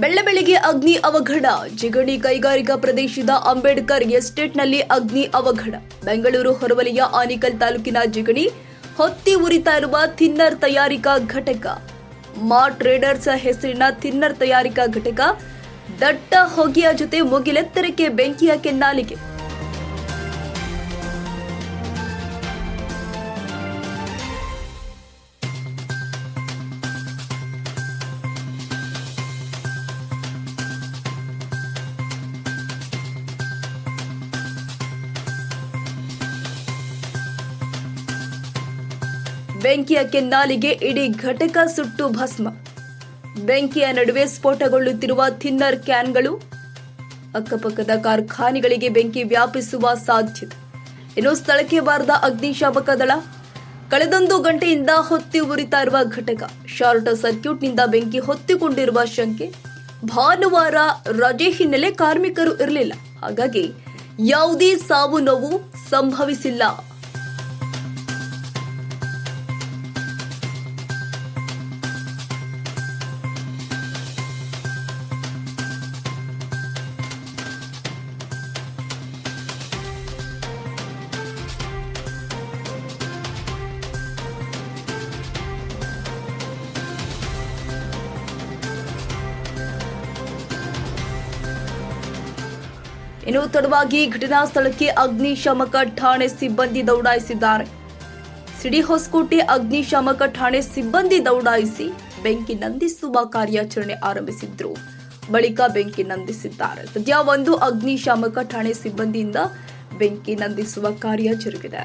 ಬೆಳ್ಳಬೆಳಿಗ್ಗೆ ಅಗ್ನಿ ಅವಘಡ. ಜಿಗಣಿ ಕೈಗಾರಿಕಾ ಪ್ರದೇಶದ ಅಂಬೇಡ್ಕರ್ ಎಸ್ಟೇಟ್ನಲ್ಲಿ ಅಗ್ನಿ ಅವಘಡ. ಬೆಂಗಳೂರು ಹೊರವಲಯ ಆನಿಕಲ್ ತಾಲೂಕಿನ ಜಿಗಣಿ ಹೊತ್ತಿ ಉರಿತಾ ಇರುವ ಥಿನ್ನರ್ ತಯಾರಿಕಾ ಘಟಕ. ಮಾ ಟ್ರೇಡರ್ಸ್ ಹೆಸರಿನ ಥಿನ್ನರ್ ತಯಾರಿಕಾ ಘಟಕ ದಟ್ಟ ಹೊಗೆಯ ಜೊತೆ ಮುಗಿಲೆತ್ತರಕ್ಕೆ ಬೆಂಕಿಯ ಕೆನ್ನಾಲಿಗೆ. ಬೆಂಕಿಯ ಕೆನ್ನಾಲಿಗೆ ಇಡೀ ಘಟಕ ಸುಟ್ಟು ಭಸ್ಮ. ಬೆಂಕಿಯ ನಡುವೆ ಸ್ಫೋಟಗೊಳ್ಳುತ್ತಿರುವ ಥಿನ್ನರ್ ಕ್ಯಾನ್ಗಳು ಅಕ್ಕಪಕ್ಕದ ಕಾರ್ಖಾನೆಗಳಿಗೆ ಬೆಂಕಿ ವ್ಯಾಪಿಸುವ ಸಾಧ್ಯತೆ. ಇನ್ನು ಸ್ಥಳಕ್ಕೆ ಬಾರದ ಅಗ್ನಿಶಾಮಕ ದಳ ಕಳೆದೊಂದು ಗಂಟೆಯಿಂದ ಹೊತ್ತಿ ಉರಿತಾ ಇರುವ ಘಟಕ. ಶಾರ್ಟ್ ಸರ್ಕ್ಯೂಟ್ನಿಂದ ಬೆಂಕಿ ಹೊತ್ತಿಕೊಂಡಿರುವ ಶಂಕೆ. ಭಾನುವಾರ ರಜೆ ಹಿನ್ನೆಲೆ ಕಾರ್ಮಿಕರು ಇರಲಿಲ್ಲ. ಹಾಗಾಗಿ ಯಾವುದೇ ಸಾವು ನೋವು ಸಂಭವಿಸಿಲ್ಲ. ಇನ್ನು ತಡವಾಗಿ ಘಟನಾ ಸ್ಥಳಕ್ಕೆ ಅಗ್ನಿಶಾಮಕ ಠಾಣೆ ಸಿಬ್ಬಂದಿ ದೌಡಾಯಿಸಿದ್ದಾರೆ. ಸಿಡಿ ಹೊಸಕೋಟೆ ಅಗ್ನಿಶಾಮಕ ಠಾಣೆ ಸಿಬ್ಬಂದಿ ದೌಡಾಯಿಸಿ ಬೆಂಕಿ ನಂದಿಸುವ ಕಾರ್ಯಾಚರಣೆ ಆರಂಭಿಸಿದ್ರು. ಬಳಿಕ ಬೆಂಕಿ ನಂದಿಸಿದ್ದಾರೆ. ಸದ್ಯ ಒಂದು ಅಗ್ನಿಶಾಮಕ ಠಾಣೆ ಸಿಬ್ಬಂದಿಯಿಂದ ಬೆಂಕಿ ನಂದಿಸುವ ಕಾರ್ಯ ಜರುಗಿದೆ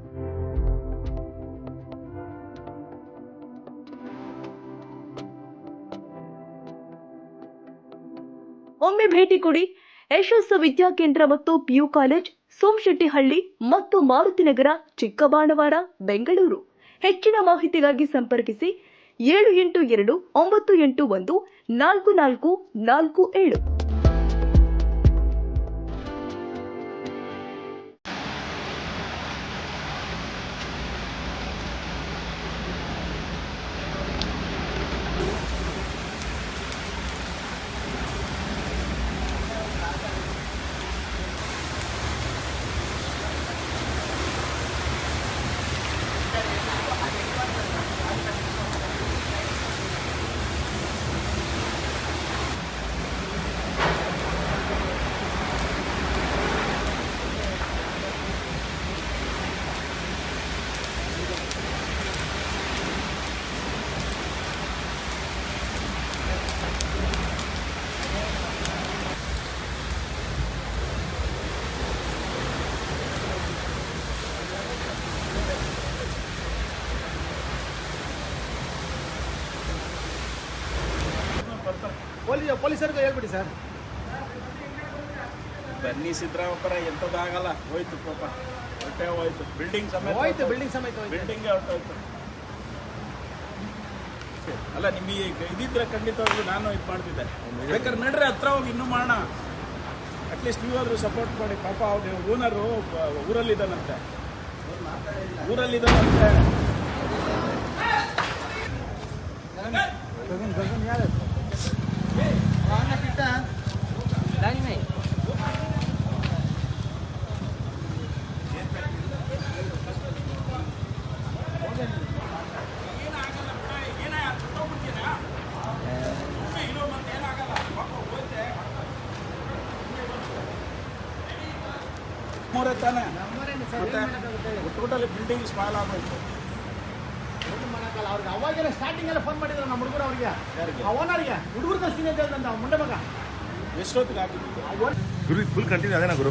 ಒಮ್ಮೆ ಭೇಟಿ ಕೊಡಿ. ಯಶಸ್ಸು ವಿದ್ಯಾಕೇಂದ್ರ ಮತ್ತು ಪಿಯು ಕಾಲೇಜ್, ಸೋಮಶೆಟ್ಟಿಹಳ್ಳಿ ಮತ್ತು ಮಾರುತಿನಗರ ಚಿಕ್ಕಬಾಣವಾರ ಬೆಂಗಳೂರು. ಹೆಚ್ಚಿನ ಮಾಹಿತಿಗಾಗಿ ಸಂಪರ್ಕಿಸಿ ಏಳು ಎಂಟು ಎರಡು ಒಂಬತ್ತು ಎಂಟು ಒಂದು ನಾಲ್ಕು ನಾಲ್ಕು ನಾಲ್ಕು ಏಳು. ಪೊಲೀಸ್ ಪೊಲೀಸರಿಗೆ ಹೇಳ್ಬಿಡಿ ಸರ್. ಬನ್ನಿ ಸಿದ್ದರಾಮಪ್ಪರ ಎಂಥದ್ದಾಗಲ್ಲ. ಹೋಯ್ತು ಪಾಪ. ಹೊಟ್ಟೆ ಹೋಯ್ತು. ಬಿಲ್ಡಿಂಗ್ ಸಮೇತ ಹೋಯ್ತು ಬಿಲ್ಡಿಂಗ್ ಸಮೇತ ಹೋಯ್ತು. ಬಿಲ್ಡಿಂಗ್ ಹೊರಟೋಯ್ತು ಅಲ್ಲ ನಿಮಗೆ ಇದಿದ್ರೆ ಖಂಡಿತವಾಗ್ಲೂ ನಾನು ಇದು ಮಾಡ್ತಿದ್ದೆ. ಬೇಕಾದ್ರೆ ನಡ್ರೆ ಹತ್ರ ಹೋಗಿ ಇನ್ನೂ ಮಾಡೋಣ. ಅಟ್ಲೀಸ್ಟ್ ನೀವಾದ್ರೂ ಸಪೋರ್ಟ್ ಮಾಡಿ. ಪಾಪ ಅವ್ರು ಓನರು ಊರಲ್ಲಿದ್ದಾನಂತೆ. ಊರಲ್ಲಿದ್ದಾನಂತೆ. ಮೂರೇ ತಾನೆ ಮತ್ತೆ ಒಟ್ಟುಗುಟ್ಟಲ್ಲಿ ಬಿಲ್ಡಿಂಗ್ ಸ್ಪಾಲ್ ಆಗೋಯ್ತು ಅವ್ರಿಗೆ ಅವಾಗೆಲ್ಲ ಸ್ಟಾರ್ಟಿಂಗ್ ಎಲ್ಲ ಫೋನ್ ಮಾಡಿದ್ರು ನಮ್ಮ ಹುಡುಗರು ಅವ್ರಿಗೆ ಯಾರಿಗೆ? ಓನರ್ಗೆ ಹುಡುಗರು ಕಳ್ಸ್ತೀನಿ ಅಂತ ಹೇಳ್ದಂತ ಅವ್ನ್ ಮುಂಡೆ ಮಗ ಎಷ್ಟೊತ್ತಿಗೆ ಆಗಿದ್ದು ಗುರು ಫುಲ್ ಕಂಟಿನ್ಯೂ ಅದೇನಾ ಗುರು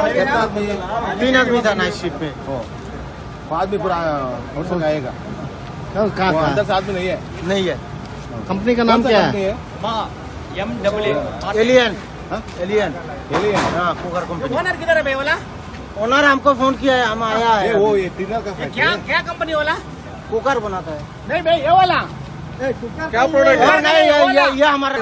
तीन आदमी था नाइट शिफ्ट में आदमी पूरा आउटसाइड का आएगा वो अंदर से आदमी नहीं है नहीं है कंपनी का नाम कौन सा क्या कंपनी है एम डब्ल्यू एलियन एलियन हाँ कुकर कंपनी ओनर किधर है भाई वाला ओनर हमको फ़ोन किया है हम आया ये है। वो ये टिनर का क्या क्या कंपनी वाला? कुकर बनाता है। नहीं भाई ये वाला। क्या प्रोडक्ट नहीं ये ये- ये हमारा